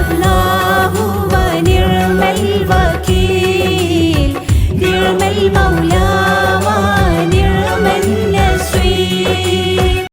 الله